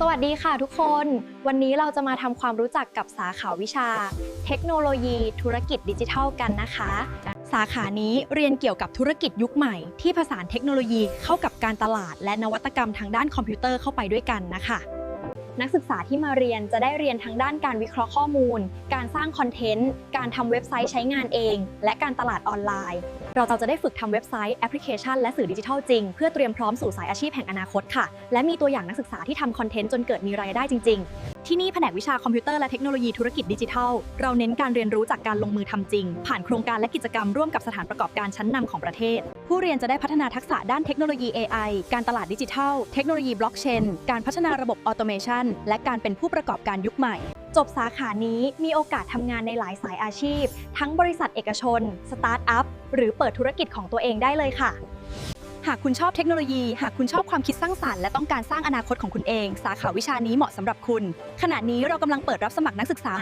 สวัสดีค่ะทุกคน วันนี้เราจะมาทำความรู้จักกับสาขาวิชา เทคโนโลยีธุรกิจดิจิทัลกันนะคะ สาขานี้เรียนเกี่ยวกับธุรกิจยุคใหม่ ที่ผสานเทคโนโลยีเข้ากับการตลาด และนวัตกรรมทางด้านคอมพิวเตอร์เข้าไปด้วยกันนะคะ นักศึกษาที่มาเรียนจะได้เรียนทั้งด้านการวิเคราะห์ข้อมูล การสร้างคอนเทนต์ การทำเว็บไซต์ใช้งานเอง และการตลาดออนไลน์ เราจะได้ฝึกทำเว็บไซต์แอปพลิเคชัน และสื่อดิจิทัลจริง เพื่อเตรียมพร้อมสู่สายอาชีพแห่งอนาคตค่ะ และมีตัวอย่างนักศึกษาที่ทำคอนเทนต์จนเกิดมีรายได้จริง ๆ ที่นี่แผนกวิชาคอมพิวเตอร์และเทคโนโลยีธุรกิจดิจิทัล เราเน้นการเรียนรู้จากการลงมือทำจริง ผ่านโครงการและกิจกรรมร่วมกับสถานประกอบการชั้นนำของประเทศ ผู้เรียนจะได้พัฒนาทักษะด้านเทคโนโลยี AI การตลาดดิจิทัล เทคโนโลยีบล็อกเชน การพัฒนาระบบออโตเมชันและการเป็นผู้ประกอบการยุคใหม่ จบสาขานี้มีโอกาสทำงานในหลายสายอาชีพ ทั้งบริษัทเอกชน สตาร์ทอัพ หรือเปิดธุรกิจของตัวเองได้เลยค่ะ หากคุณชอบเทคโนโลยี หากคุณชอบความคิดสร้างสรรค์และต้องการสร้างอนาคตของคุณเอง สาขาวิชานี้เหมาะสำหรับคุณ ขณะนี้เรากำลังเปิดรับสมัครนักศึกษา